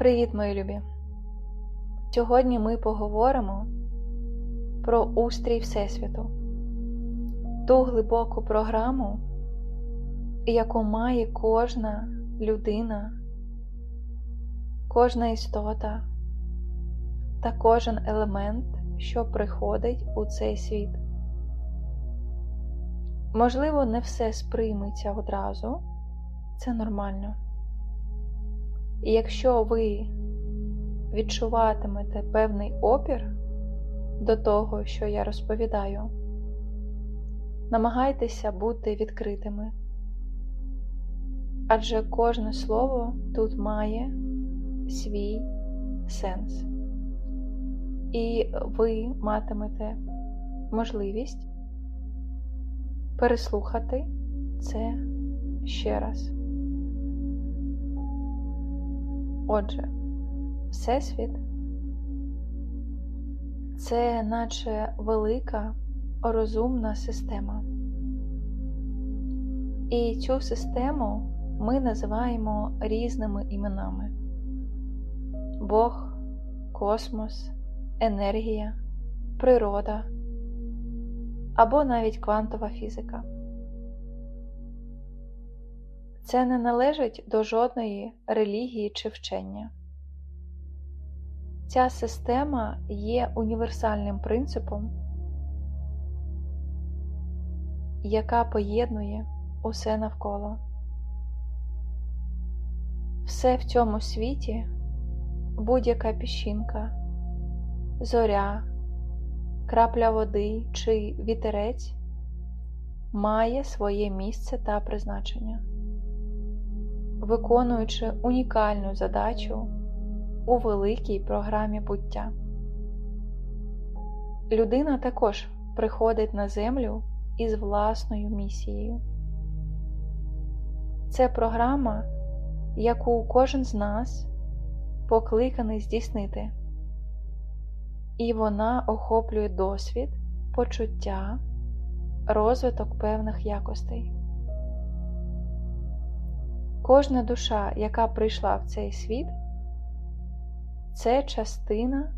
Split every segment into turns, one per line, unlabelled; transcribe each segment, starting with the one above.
Привіт, мої любі! Сьогодні ми поговоримо про устрій Всесвіту, ту глибоку програму, яку має кожна людина, кожна істота та кожен елемент, що приходить у цей світ. Можливо, не все сприйметься одразу, це нормально. І якщо ви відчуватимете певний опір до того, що я розповідаю, намагайтеся бути відкритими, адже кожне слово тут має свій сенс, і ви матимете можливість переслухати це ще раз. Отже, Всесвіт це наче велика розумна система. І цю систему ми називаємо різними іменами: Бог, космос, енергія, природа або навіть квантова фізика. Це не належить до жодної релігії чи вчення. Ця система є універсальним принципом, яка поєднує усе навколо. Все в цьому світі, будь-яка піщинка, зоря, крапля води чи вітерець має своє місце та призначення виконуючи унікальну задачу у великій програмі буття. Людина також приходить на землю із власною місією. Це програма, яку кожен з нас покликаний здійснити, і вона охоплює досвід, почуття, розвиток певних якостей. Кожна душа, яка прийшла в цей світ, це частина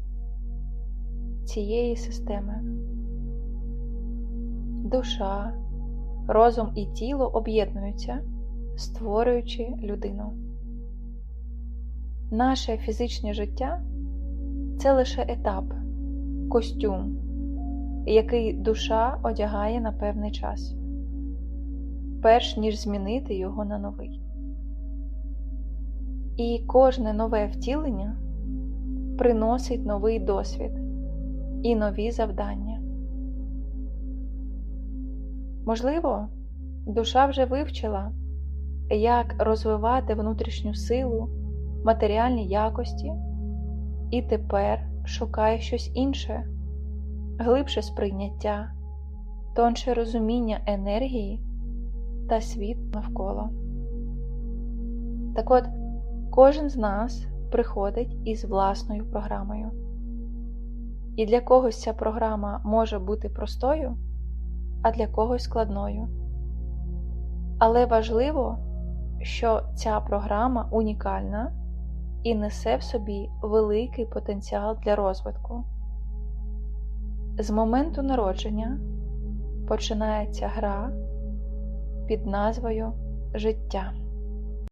цієї системи. Душа, розум і тіло об'єднуються, створюючи людину. Наше фізичне життя це лише етап, костюм, який душа одягає на певний час, перш ніж змінити його на новий. І кожне нове втілення приносить новий досвід і нові завдання. Можливо, душа вже вивчила, як розвивати внутрішню силу, матеріальні якості, і тепер шукає щось інше, глибше сприйняття, тонше розуміння енергії та світ навколо. Так от, Кожен з нас приходить із власною програмою. І для когось ця програма може бути простою, а для когось складною. Але важливо, що ця програма унікальна і несе в собі великий потенціал для розвитку. З моменту народження починається гра під назвою Життя.